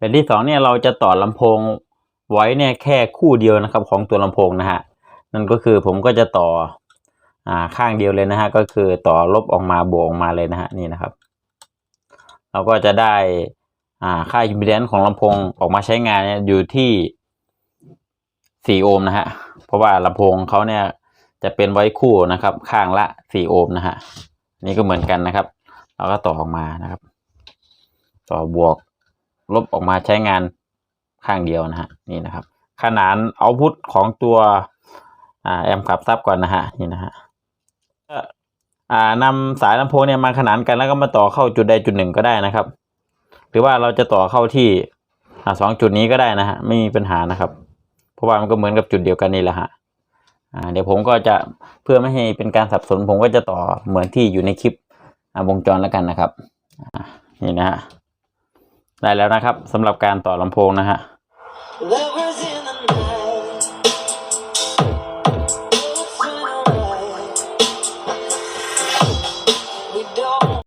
แบบที่สองเนี่ยเราจะต่อลำโพงไว้เนี่ยแค่คู่เดียวนะครับของตัวลำโพงนะฮะนั่นก็คือผมก็จะต่ออ่าข้างเดียวเลยนะฮะก็คือต่อลบออกมาบวกออกมาเลยนะฮะนี่นะครับ เราก็จะได้อ่าค่าอิมพีแดนซ์ของลำโพงออกมาใช้งานเนี่ยอยู่ที่สี่โอห์มนะฮะเพราะว่าลำโพงเขาเนี่ยจะเป็นไว้คู่นะครับ ข้างละสี่โอห์มนะฮะนี่ก็เหมือนกันนะครับ เราก็ต่อออกมานะครับ ต่อบวก ลบออกมาใช้งานข้างเดียวนะฮะนี่นะครับ ขนานเอาพุทของตัวแอมป์ขับซับก่อนนะฮะนี่นะฮะก็อ่านำสายลำโพงเนี่ยมาขนานกันแล้วก็มาต่อเข้าจุดใดจุดหนึ่งก็ได้นะครับ หรือว่าเราจะต่อเข้าที่สองจุดนี้ก็ได้นะฮะไม่มีปัญหานะครับ เพราะว่ามันก็เหมือนกับจุดเดียวกันนี่แหละฮะเดี๋ยวผมก็จะเพื่อไม่ให้เป็นการสับสนผมก็จะต่อเหมือนที่อยู่ในคลิปวงจรแล้วกันนะครับนี่นะฮะ ได้แล้วนะครับสำหรับการต่อลำโพงนะฮะ